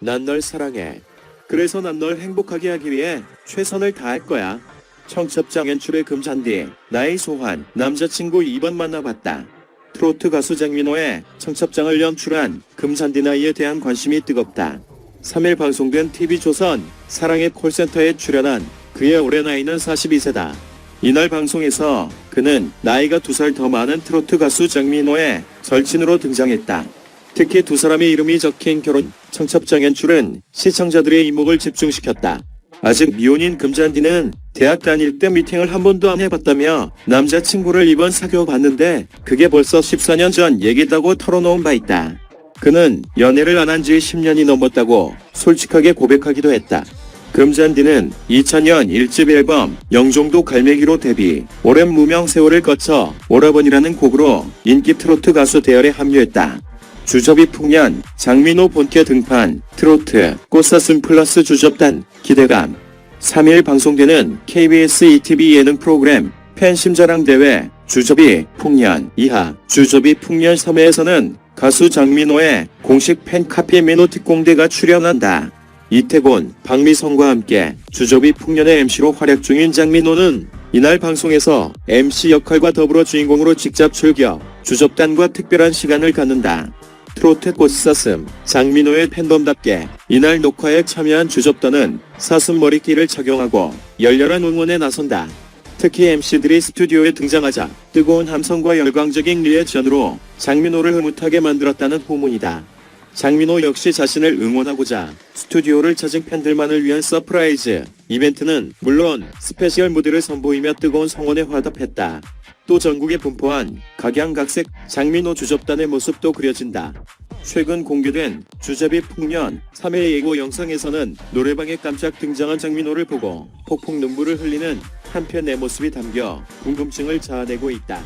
난 널 사랑해. 그래서 난 널 행복하게 하기 위해 최선을 다할 거야. 청첩장 연출의 금잔디, 나의 소환, 남자친구 2번 만나봤다. 트로트 가수 장민호의 청첩장을 연출한 금잔디 나이에 대한 관심이 뜨겁다. 3일 방송된 TV조선 사랑의 콜센터에 출연한 그의 올해 나이는 42세다. 이날 방송에서 그는 나이가 두 살 더 많은 트로트 가수 장민호의 절친으로 등장했다. 특히 두 사람의 이름이 적힌 결혼 청첩장 연출은 시청자들의 이목을 집중시켰다. 아직 미혼인 금잔디는 대학 다닐 때 미팅을 한 번도 안 해봤다며 남자친구를 이번 사귀어 봤는데 그게 벌써 14년 전 얘기다고 털어놓은 바 있다. 그는 연애를 안 한 지 10년이 넘었다고 솔직하게 고백하기도 했다. 금잔디는 2000년 1집 앨범 영종도 갈매기로 데뷔, 오랜 무명 세월을 거쳐 오라버니라는 곡으로 인기 트로트 가수 대열에 합류했다. 주접이 풍년, 장민호 본캐 등판, 트로트, 꽃사슴 플러스 주접단, 기대감. 3일 방송되는 KBS ETV 예능 프로그램 팬심자랑 대회 주접이 풍년 이하 주접이 풍년 3회에서는 가수 장민호의 공식 팬카페 미노틱공대가 출연한다. 이태곤, 박미성과 함께 주접이 풍년의 MC로 활약 중인 장민호는 이날 방송에서 MC 역할과 더불어 주인공으로 직접 출격, 주접단과 특별한 시간을 갖는다. 트로트 꽃사슴 장민호의 팬덤답게 이날 녹화에 참여한 주접단은 사슴 머리띠를 착용하고 열렬한 응원에 나선다. 특히 MC들이 스튜디오에 등장하자 뜨거운 함성과 열광적인 리액션으로 장민호를 흐뭇하게 만들었다는 후문이다. 장민호 역시 자신을 응원하고자 스튜디오를 찾은 팬들만을 위한 서프라이즈 이벤트는 물론 스페셜 무대를 선보이며 뜨거운 성원에 화답했다. 또 전국에 분포한 각양각색 장민호 주접단의 모습도 그려진다. 최근 공개된 주접이 풍년 3회 예고 영상에서는 노래방에 깜짝 등장한 장민호를 보고 폭풍 눈물을 흘리는 한편의 모습이 담겨 궁금증을 자아내고 있다.